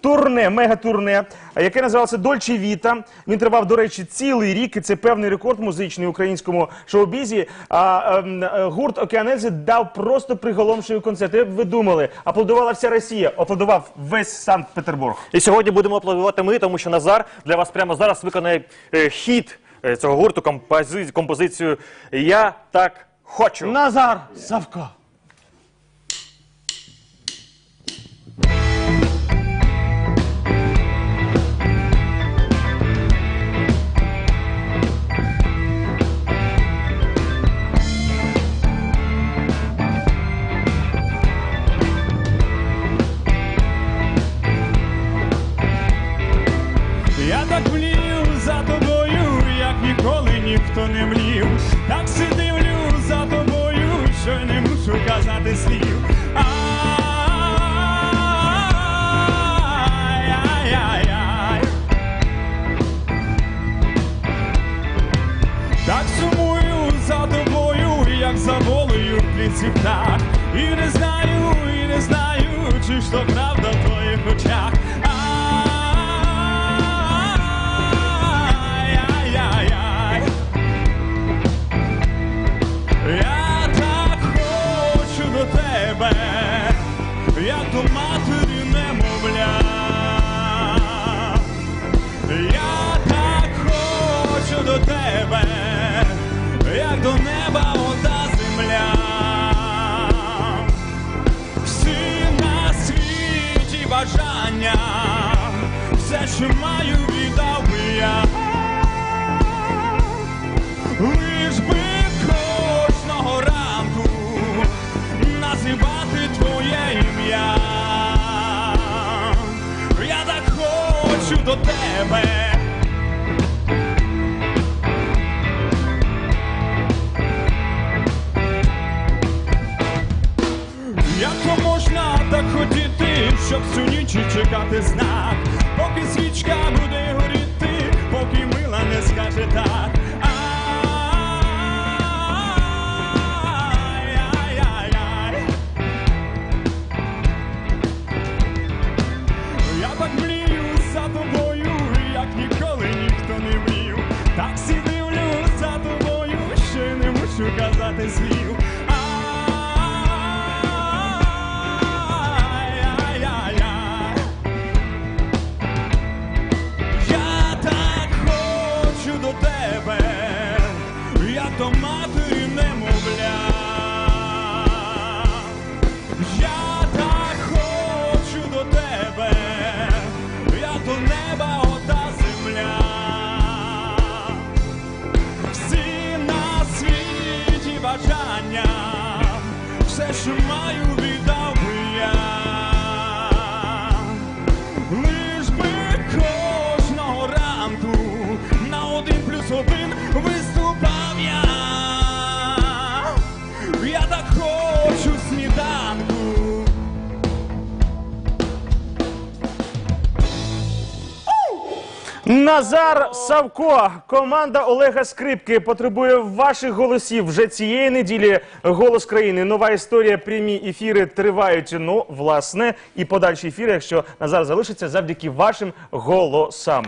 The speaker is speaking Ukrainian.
турне, мегатурне, яке називалося Дольче Віта. Він тривав, до речі, цілий рік. І це певний рекорд музичний в українському шоу-бізі. А ем, е, гурт Океанельзи дав просто приголомшивий концерт. Як ви думали, аплодувала вся Росія, аплодував весь Санкт-Петербург. І сьогодні будемо аплодувати ми, тому що Назар для вас прямо зараз виконає е, хіт е, цього гурту, компози- композицію Я так хочу. Назар Савко. Так млію за тобою, як ніколи ніхто не млів. Так си дивлю за тобою, що не мушу казати слів. Так сумую за тобою, як за волею в клітці птах. І не знаю, і не знаю, чи ж то правда в маю, віддав. Лиш би кожного ранку називати твоє ім'я. Я так хочу до тебе. Як можна так хотіти, щоб всю ніч чекати знак, поки свічка буде горіти, поки мила не скаже так. Я мрію за тобою, як ніколи ніхто не мрів. Так всі дивлю за тобою, й не мушу казати слів. Бажання, все, що маю, віддав я. Лиш би кожного ранку на один плюс один виступав Назар Савко, команда Олега Скрипки потребує ваших голосів вже цієї неділі. Голос країни. Нова історія. Прямі ефіри тривають. Ну, власне, і подальші ефіри, якщо Назар залишиться, завдяки вашим голосам.